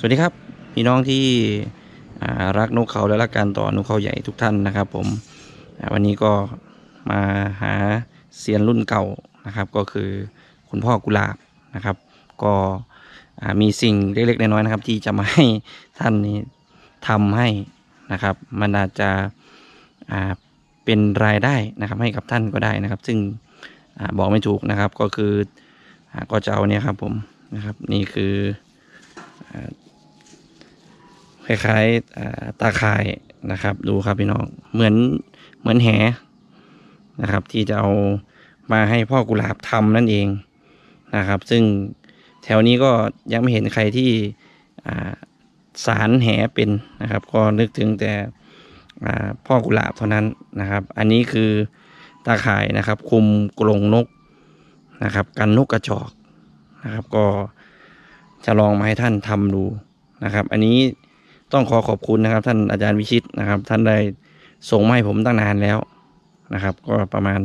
สวัสดีครับ พี่น้องที่รักนกเขาและรักการต่อนกเขาใหญ่ทุกท่านนะครับ ผมวันนี้ก็มาหาเซียนรุ่นเก่านะครับ ก็คือคุณพ่อกุหลาบนะครับ ก็มีสิ่งเล็กๆน้อยๆนะครับ ที่จะมาให้ท่านนี้ทำให้นะครับ มันอาจจะเป็นรายได้นะครับให้กับท่านก็ได้นะครับ ซึ่งอบอกไม่ถูกนะครับก็คืออก็จะเอาเนี่ยครับผมนะครับ นี่คือ คล้ายๆตาข่ายนะครับ ดูครับพี่น้องเหมือนเหมือนแหนะครับ ที่จะเอามาให้พ่อกุหลาบทำนั่นเองนะครับ ซึ่งแถวนี้ก็ยังไม่เห็นใครที่สารแหเป็นนะครับ ก็นึกถึงแต่พ่อกุหลาบเท่านั้นนะครับ อันนี้คือตาข่ายนะครับคุมกรงนกนะครับ กันนกกระจอกนะครับ ก็จะลองมาให้ท่านทำดูนะครับ อันนี้ ต้องขอขอบคุณนะครับ ท่านอาจารย์วิชิตนะครับ ท่านได้ส่งมาให้ผมตั้งนานแล้วนะครับ ก็ประมาณ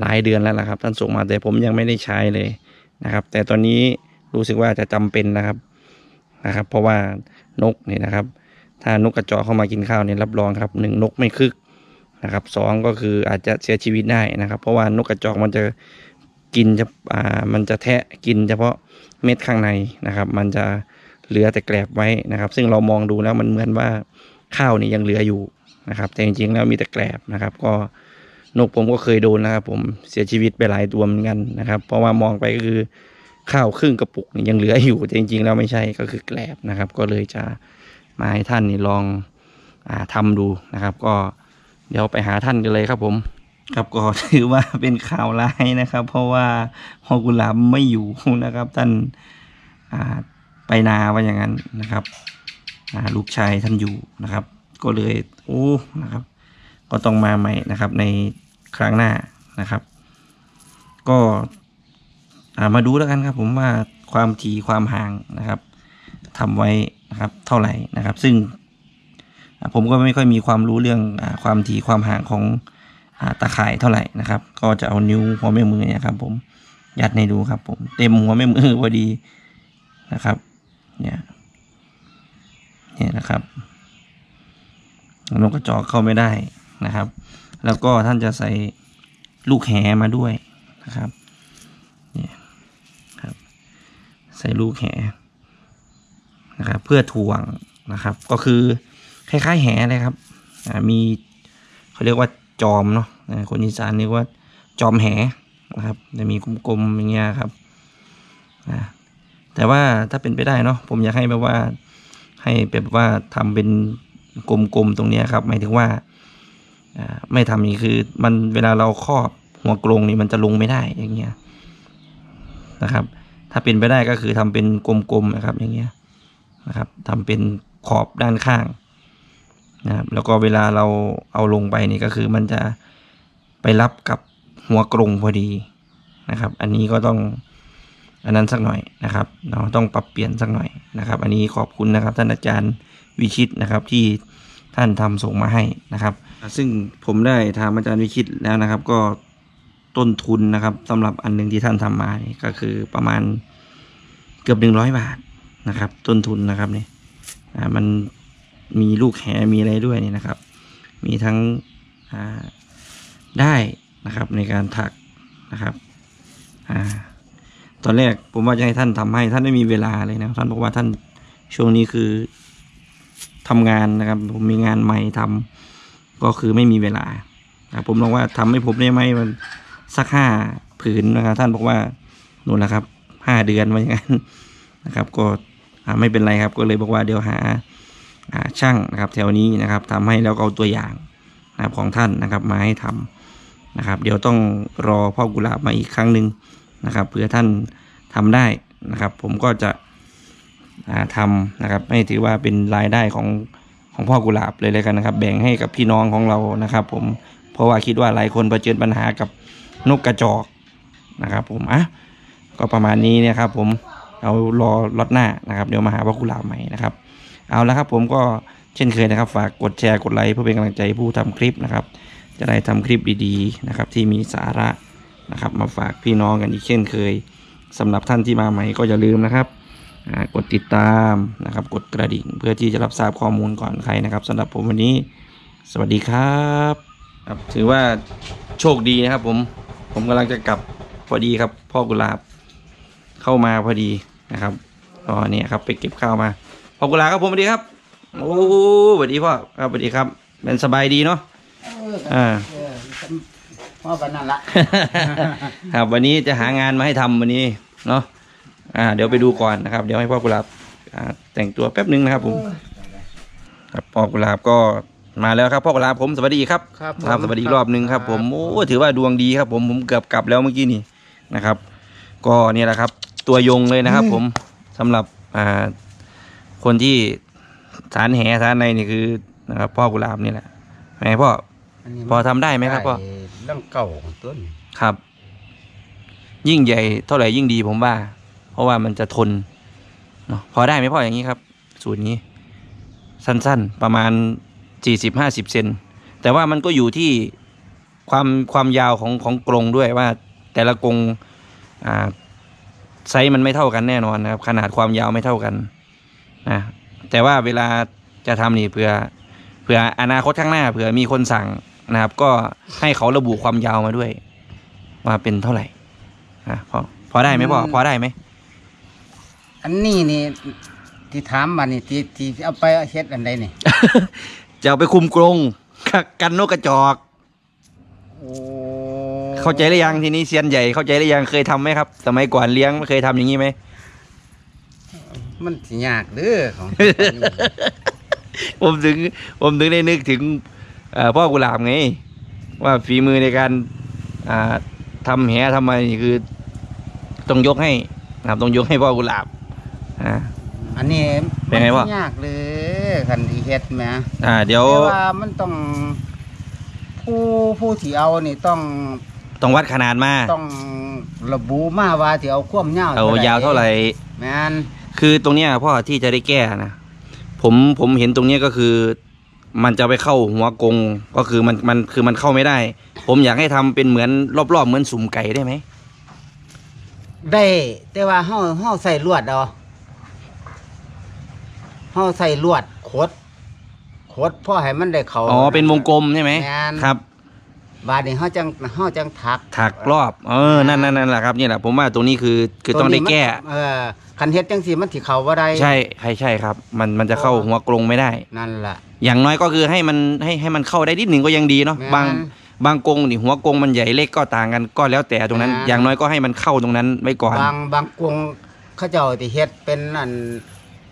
หลายเดือนแล้วนะครับ ท่านส่งมาแต่ผมยังไม่ได้ใช้เลยนะครับ แต่ตอนนี้รู้สึกว่าจะจำเป็นนะครับนะครับ เพราะว่านกเนี่ยนะครับ ถ้านกกระจอกเข้ามากินข้าวเนี่ยรับรองครับหนึ่งนกไม่คึกนะครับสองก็คืออาจจะเสียชีวิตได้นะครับ เพราะว่านกกระจอกมันจะกินจะอ่ามันจะแทะกินเฉพาะเม็ดข้างในนะครับ มันจะ เหลือแต่แกลบไว้นะครับ ซึ่งเรามองดูแล้วมันเหมือนว่าข้าวนี่ยังเหลืออยู่นะครับ แต่จริงๆแล้วมีแต่แกลบนะครับ ก็นกผมก็เคยโดนนะครับ ผมเสียชีวิตไปหลายตัวเหมือนกันนะครับ เพราะว่ามองไปก็คือข้าวครึ่งกระปุกนี่ยังเหลืออยู่แต่จริงๆแล้วไม่ใช่ก็คือแกลบนะครับ ก็เลยจะมาให้ท่านนี่ลองอาทำดูนะครับ ก็เดี๋ยวไปหาท่านกันเลยครับผมครับก็ถือว่าเป็นข่าวร้ายนะครับ เพราะว่าพอกุหลาบไม่อยู่นะครับ ท่านอ่า ไปนาว่าอย่างนั้นนะครับลูกชายท่านอยู่นะครับ ก็เลยโอ้นะครับ ก็ต้องมาใหม่นะครับในครั้งหน้านะครับ ก็ามาดูแล้วกันครับ ผมว่าความถี่ความห่างนะครับทำไว้นะครับเท่าไหร่นะครับ ซึ่งผมก็ไม่ค่อยมีความรู้เรื่องอความถี่ความห่างของอตาข่ายเท่าไหร่นะครับ ก็จะเอานิ้วหัวแม่มือเนี่ยครับ ผมยัดให้ดูครับ ผมเต็มหัวแม่มือพอดีนะครับ เนี่ยเนี่ยนะครับนกกระจอกเข้าไม่ได้นะครับ แล้วก็ท่านจะใส่ลูกแหมาด้วยนะครับเนี่ยครับ ใส่ลูกแหนะครับ เพื่อถ่วงนะครับ ก็คือคล้ายๆแหเลยครับมีเขาเรียกว่าจอมเนาะคนอีสานเรียกว่าจอมแหนะครับ จะมีกลมๆอย่างเงี้ยครับอ่า แต่ว่าถ้าเป็นไปได้เนาะผมอยากให้แบบว่า ให้แบบว่าทำเป็นกลมๆตรงนี้ครับ หมายถึงว่าไม่ทำอย่างนี้คือ มันเวลาเราครอบหัวกรงนี่มันจะลงไม่ได้อย่างเงี้ยนะครับ ถ้าเป็นไปได้ก็คือทำเป็นกลมๆนะครับ อย่างเงี้ยนะครับทำเป็นขอบด้านข้างนะครับแล้วก็เวลาเราเอาลงไปนี่ก็คือมันจะไปรับกับหัวกรงพอดีนะครับ อันนี้ก็ต้อง อันนั้นสักหน่อยนะครับเนาะต้องปรับเปลี่ยนสักหน่อยนะครับ อันนี้ขอบคุณนะครับท่านอาจารย์วิชิตนะครับที่ท่านทำส่งมาให้นะครับ ซึ่งผมได้ถามอาจารย์วิชิตแล้วนะครับ ก็ต้นทุนนะครับสำหรับอันหนึ่งที่ท่านทำมานี่ก็คือประมาณเกือบหนึ่งร้อยบาทนะครับ ต้นทุนนะครับเนี่อ่ามันมีลูกแหมีอะไรด้วยนี่นะครับ มีทั้งอ่าได้นะครับในการถักนะครับอ่า ตอนแรกผมว่าจะให้ท่านทำให้ท่านไม่มีเวลาเลยนะท่านบอกว่าท่านช่วงนี้คือทำงานนะครับ ผมมีงานใหม่ทำก็คือไม่มีเวลาผมลองว่าทำให้ผมได้ไหมมันสักห้าผืนนะครับ ท่านบอกว่านู่นแหละครับห้าเดือนว่าอย่างนั้นนะครับ ก็ไม่เป็นไรครับ ก็เลยบอกว่าเดี๋ยวหาช่างนะครับ แถวนี้นะครับทำให้แล้วก็เอาตัวอย่างนะครับของท่านนะครับมาให้ทำนะครับ เดี๋ยวต้องรอพ่อกุหลาบมาอีกครั้งหนึ่ง นะครับเผื่อท่านทำได้นะครับ ผมก็จะอ่าทำนะครับให้ถือว่าเป็นรายได้ของของพ่อกุหลาบเลยเลยกันนะครับ แบ่งให้กับพี่น้องของเรานะครับ ผมเพราะว่าคิดว่าหลายคนเผชิญปัญหากับนกกระจอกนะครับ ผมอะก็ประมาณนี้เนี่ยครับ ผมเอารอล็อตหน้านะครับ เดี๋ยวมาหาพ่อกุหลาบใหม่นะครับ เอาละครับผมก็เช่นเคยนะครับ ฝากกดแชร์กดไลค์เพื่อเป็นกำลังใจผู้ทำคลิปนะครับ จะได้ทำคลิปดีๆนะครับ ที่มีสาระ นะครับ มาฝากพี่น้องกันอีกเช่นเคยสำหรับท่านที่มาใหม่ก็อย่าลืมนะครับอ่ากดติดตามนะครับ กดกระดิ่งเพื่อที่จะรับทราบข้อมูลก่อนใครนะครับสำหรับผมวันนี้ สวัสดีครับครับถือว่าโชคดีนะครับ ผมผมกำลังจะกลับพอดีครับ พ่อกุหลาบเข้ามาพอดีนะครับก็เนี่ยครับไปเก็บข้าวมาพ่อกุหลาบครับผมสวัสดีครับโอ้สวัสดีพ่อครับสวัสดีครับเป็นสบายดีเนาะอ่า เออพ่อปานนั่นละ ครับวันนี้จะหางานมาให้ทำวันนี้เนาะอ่า เดี๋ยวไปดูก่อนนะครับ เดี๋ยวให้พ่อกุหลาบอ่าแต่งตัวแป๊บนึงนะครับผมครับพ่อกุหลาบก็มาแล้วครับพ่อกุหลาบผมสวัสดีครับครับครับสวัสดีอีกรอบหนึ่งครับ ผมโอ้ถือว่าดวงดีครับผมผมเกือบกลับแล้วเมื่อกี้นี่นะครับ ก็เนี่ยแหละครับ ตัวยงเลยนะครับ ผมสำหรับอ่าคนที่สารแหสารในนี่คือนะครับ พ่อกุหลาบนี่แหละแหมพ่อ นนี้พอทำได้ไหมครับพ่อด้เรื่องเก่าของต้นครับ ยิ่งใหญ่เท่าไหร่ยิ่งดีผมว่า เพราะว่ามันจะทนเนาะพอได้ไหมพ่ออย่างนี้ครับ สูตรนี้ สั้นๆ ประมาณสี่สิบห้าสิบเซนแต่ว่ามันก็อยู่ที่ความความยาวของของกรงด้วยว่า แต่ละกรงอ่าไซส์มันไม่เท่ากันแน่นอนนะครับ ขนาดความยาวไม่เท่ากันนะแต่ว่าเวลาจะทำนี่เผื่อเผื่ออนาคตข้างหน้าเผื่อมีคนสั่ง นะครับ ก็ให้เขาระบุความยาวมาด้วย ว่าเป็นเท่าไหร่อะพอพอได้ไหมพ่อพอได้ไหมอันนี้นี่ที่ถามมานี่ที่ที่เอาไปเฮ็ดอันใดนี่ จะเอาไปคุมกรงกันนกกระจอกโอ้เข้าใจหรือยังทีนี้เซียนใหญ่เข้าใจหรือยังเคยทำไหมครับ สมัยก่อนเลี้ยงเคยทำอย่างนี้ไหมมันสิยากเด้อของ ผมถึง ผมถึงได้นึกถึงเอ่อ พ่อกุหลาบไง ว่าฝีมือในการอ่าทำแหทำอะไรนี่คือต้องยกให้นะครับต้องยกให้พ่อกุหลาบอ่าอันนี้เป็นไงวะมัยากเลยคันที่เฮ็ดแหมอ่า เดี๋ยวแต่ว่ามันต้อง ผู้ผู้ที่เอานี่ต้องต้องวัดขนาดมาต้องระบุมาว่าที่เอาความยาวเอายาวเท่าไหร่แม่นคือตรงเนี้ยพ่อที่จะได้แก้นะผมผมเห็นตรงเนี้ยก็คือ มันจะไปเข้าหัวกรงก็คือมันมันคือมันเข้าไม่ได้ ผมอยากให้ทำเป็นเหมือนรอบๆเหมือนสุ่มไก่ได้ไหมได้ แต่ว่าเฮาเฮาใส่ลวดเอาเฮาใส่ลวดขดขดเพ่อให้มันได้เข้าอ๋อเป็นวงกลมใช่ไหมแม่นครับ บาดนี้เฮาจังเฮาจังถัก ถักรอบ เออ นั่นนั่นนั่นแหละครับนี่แหละผมว่าตรงนี้คือคือต้องได้แก้ ตัวนี้มันเออคันเฮ็ดจังซี่มันสิเข้าบ่ได้ใช่ใช่ใช่ครับ มันมันจะเข้าหัวกรงไม่ได้ นั่นล่ะ อย่างน้อยก็คือให้มันให้ให้มันเข้าได้นิดหนึ่งก็ยังดีเนาะแม่นบางบางกรงนี่หัวกรงมันใหญ่เล็กก็ต่างกันก็แล้วแต่ตรงนั้นแม่นอย่างน้อยก็ให้มันเข้าตรงนั้นไว้ก่อน บางบางกวงเขาเจ้าที่เฮ็ดเป็นอัน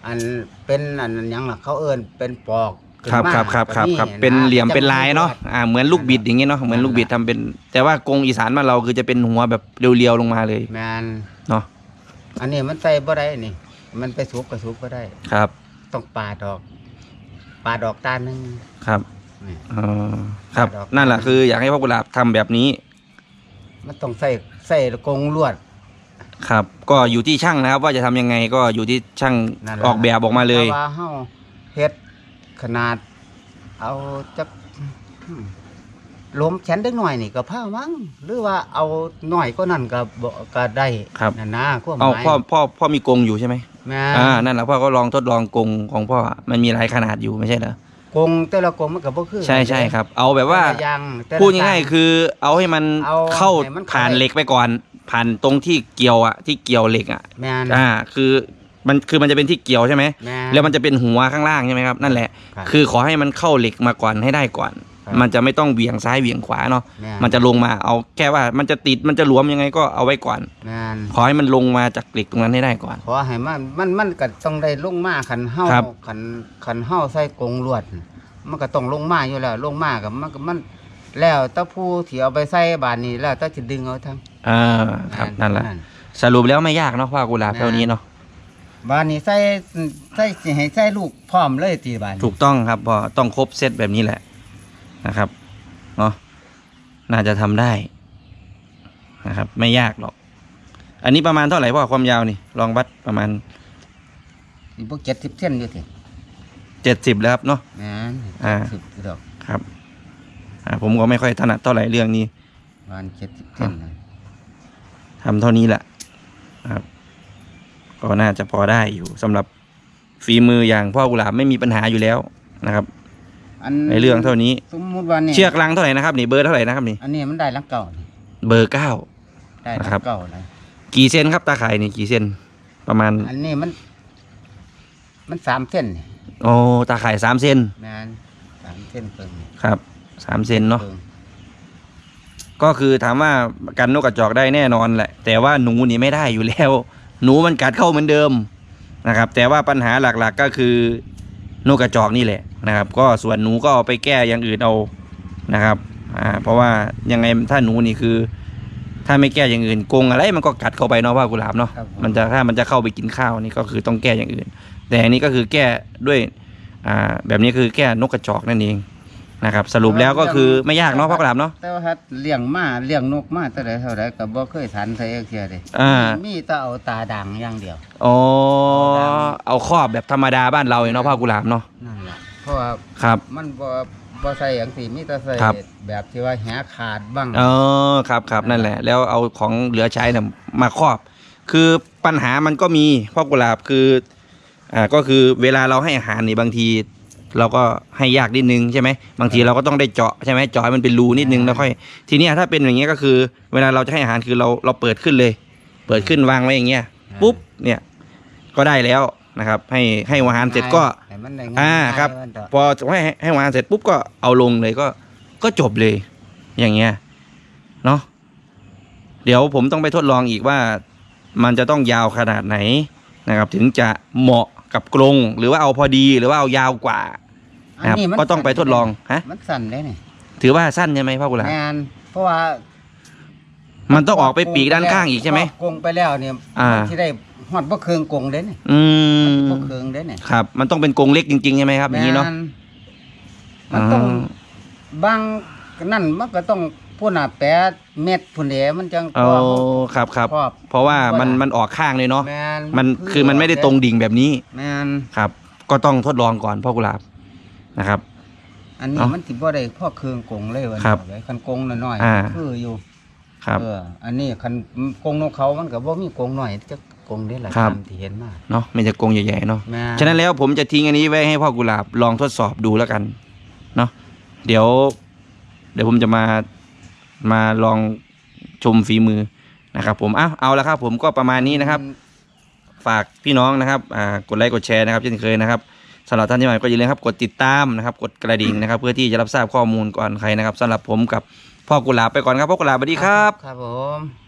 อันเป็นอันหยังล่ะเขาเอิ้นเป็นปอกขึ้น ครับมาครับครับครับแนี้ครับเป็นเหลี่ยมจะเป็นลายเนาะอ่าเหมือนลูกบิดอย่างเงี้ยเนาะเหมือนลูกบิดทำเป็น แต่ว่ากรงอีสานมานเราคือจะเป็นหัวแบบเรียวๆลงมาเลยแม่นเนาะอันนี้มันใส่บ่ได้นี่ มันไปสุกก็สุกบ่ได้ ครับต้องปาดออก ปาดออกตาหนึงครับนี่ อ๋อครับดอก นั่นแหละคืออยากให้พ่อกุหลาบทำแบบนี้มันต้องใส่ใส่กรงลวด ครับ ก็อยู่ที่ช่างนะครับ ว่าจะทำยังไงก็อยู่ที่ช่างนั่นแหละ ออกแบบออกมาเลย แต่ว่าเฮาเฮ็ด ขนาด เอาจักอืมล้มแขนเด็กหน่อยนี่ก็พามั้งหรือว่าเอาหน่อยก็นั่นก็บ่ก็ได้ครับ นั่นนะความหเอามายพ่อพ่อพ่อมีกรงอยู่ใช่ไหมแม่อ่านั่นแหละพ่อก็ลองทดลองกรงของพ่อมันมีหลายขนาดอยู่ไม่ใช่เหรอกรงแต่ละกรงมันก็บ่คือใช่ใช่ครับ เอาแบบว่าแต่ละอย่างแต่ละ พูดง่ายๆคือเอาให้มันเอาเข้าให้มันเข้า ผ่านได้เหล็กไปก่อน ผ่านตรงที่เกี่ยวอะที่เกี่ยวเหล็กอะแม่น อ่า คือ มันคือมันจะเป็นที่เกี่ยวใช่ไหมแม่แล้วมันจะเป็นหัวข้างล่างใช่ไหมครับนั่นแหละ ครับคือขอให้มันเข้าเหล็กมาก่อนให้ได้ก่อน ครับมันจะไม่ต้องเบี่ยงซ้ายเบี่ยงขวาเนาะแม่มันจะลงมาเอาแค่ว่ามันจะติดมันจะหลวมยังไงก็เอาไว้ก่อน แม่น ขอให้มันลงมาจากเหล็กตรงนั้นให้ได้ก่อน ขอให้มันมันมันก็ต้องได้ลงมาคันเฮาครับคันคันเฮาใส่กรงลวด มันก็ต้องลงมาอยู่แล้วลงมากับมันก็มัน แล้วแตาผู้ที่เอาไปใส่บานนี้แล้วแตาจะดึงเอาทั้งอ่าครับนั่นแหละ สรุปแล้วไม่ยากเนาะว่ากุหลาบเท่านี้เนาะ บานนี้ใส่ใส่สิให้ใส่ลูกพร้อมเลยตีบานนี้ถูกต้องครับพอต้องครบเซตแบบนี้แหละนะครับเนาะน่าจะทำได้นะครับ ไม่ยากหรอก อันนี้ประมาณเท่าไหร่พ่อความยาวนี่ ลองวัดประมาณอีพวกเจ็ดสิบเส้นอยู่ทีเจ็ดสิบแล้วครับเนาะแม่นอ่าสิบดอกครับ อ่า ผมก็ไม่ค่อยถนัดเท่าไหร่เรื่องนี้บานเจ็ดสิบเส้นนะทำเท่านี้แหละนะครับ กก็น่าจะพอได้อยู่สำหรับฝีมืออย่างพ่อกุหลาบไม่มีปัญหาอยู่แล้วนะครับอันในเรื่องเท่านี้สมมุติว่านี่เชือกลังเท่าไหร่นะครับนี่เบอร์เท่าไหร่นะครับนี่อันนี้มันได้ลังเก่านี่เบอร์เก้าได้นะลัครับงเก่านะกี่เซนครับตาข่ายนี่กี่เซนประมาณ อันนี้มัน มันสามเส้นนี่โอ้ตาข่ายสามเซนแมนสามเส้นเพิ่งครับสามเซนเนาะพิ่งก็คือถามว่ากันนกกระจอกได้แน่นอนแหละ แต่ว่าหนูนี่ไม่ได้อยู่แล้ว หนูมันกัดเข้าเหมือนเดิมนะครับ แต่ว่าปัญหาหลักๆก็คือนกกระจอกนี่แหละนะครับ ก็ส่วนหนูก็เอาไปแก้อย่างอื่นเอานะครับอ่าเพราะว่ายังไงถ้าหนูนี่คือ ถ้าไม่แก้อย่างอื่นกรงอะไรมันก็กัดเข้าไปเนาะว่ากุหลาบเนาะครับผมันจะถ้ามันจะเข้าไปกินข้าวนี่ก็คือต้องแก้อย่างอื่น แต่อันนี้ก็คือแก้ด้วยอ่าแบบนี้คือแก้นกกระจอกนั่นเอง นะครับ สรุปแล้วก็คือไม่ยากเนาะพ่อกุหลาบเนาะ แต่ว่าฮัดเลี้ยงมาเลี้ยงนกมาแต่าใดเท่าไรก็บ่เคยทันใส่เทียเด้อ่า มีแต่เอาตาด่างอย่างเดียว อ๋อเอาครอบแบบธรรมดาบ้านเราเองเนาะพ่อกุหลาบเนาะนั่นแหละเพราะว่าครับ มันบ่บ่ใส่อย่างสีมีแต่ใส่ครับ แบบที่ว่าแหขาดบ้าง เออครับครับนั่นแหละ แล้วเอาของเหลือใช้เนี่ยมาครอบ คือปัญหามันก็มีพ่อกุหลาบคืออ่าก็คือเวลาเราให้อาหารนี่บางที เราก็ให้ยากนิดนึงใช่ไหมบางทีเราก็ต้องได้เจาะใช่ไหมเจาะให้มันเป็นรูนิดนึงแล้วค่อย ทีเนี้ยถ้าเป็นอย่างเงี้ยก็คือ เวลาเราจะให้อาหารคือเราเราเปิดขึ้นเลย เปิดขึ้นวางไว้อย่างเงี้ยปุ๊บเนี่ยก็ได้แล้วนะครับ ให้ให้อาหารเสร็จก็ ให้มันได้อ่าง่ายๆครับมันเถอะพอให้ให้วางเสร็จปุ๊บก็เอาลงเลยก็ก็จบเลย อย่างเงี้ยเนาะเดี๋ยวผมต้องไปทดลองอีกว่า มันจะต้องยาวขนาดไหนนะครับ ถึงจะเหมาะกับกรงหรือว่าเอาพอดีหรือว่าเอายาวกว่า นะครับนนี้มันก็ต้องไปทดลองฮะมันสั่นได้นี่ถืถือว่าสั้นใช่ไหมพ่อกุหลาบงานเพราะว่า มันต้องออกไปปีกด้านข้างอีกใช่ไหมพกงไปแล้วเนี่ยอ่ามันที่ได้ฮอดบ่เคืองกงเด้นี่อืมบ่เคืองเด้นี่ครับ มันต้องเป็นกรงเล็กจริงๆใช่ไหมครับอย่างนี้เนาะแม่มันต้องอ่าบางนั่นมันก็ต้องพุ่นน่ะแปดเม็ดพุ่นเดมันจังโอ้ครับครับครอบเพราะว่ามันบ่ได้มันออกข้างเลยเนาะแม่นมันคือมันไม่ได้ตรงดิ่งแบบนี้แม่นครับ ก็ต้องทดลองก่อนพ่อกุหลาบ นะครับ อันนี้เอ้ามันสิบ่ได้พ่อเคืองกงเลยว่าครับเอาไว้คันกงน้อยอ่า ๆคืออยู่ ครับ เออ อันนี้คันกงนกเขามันก็บ่มีกงน้อยจะกงได้หลายครับ ตามที่เห็นมาเนาะไม่จะกรงใหญ่ๆเนาะ แม่ฉะนั้นแล้วผมจะทิ้งอันนี้ไว้ให้พ่อกุหลาบลองทดสอบดูแล้วกันเนาะเดี๋ยว เดี๋ยวผมจะมามาลองชมฝีมือนะครับผมอ้าวเอาละครับ ผมก็ประมาณนี้นะครับ ฝากพี่น้องนะครับอ่ากดไลค์กดแชร์นะครับเช่นเคยนะครับ สำหรับท่านที่ใหม่ก็อย่าลืมครับกดติดตามนะครับกดกระดิ่งนะครับ เพื่อที่จะรับทราบข้อมูลก่อนใครนะครับสำหรับผมกับพ่อกุหลาบไปก่อนครับพ่อกุหลาบสวัสดีครับ ครับผม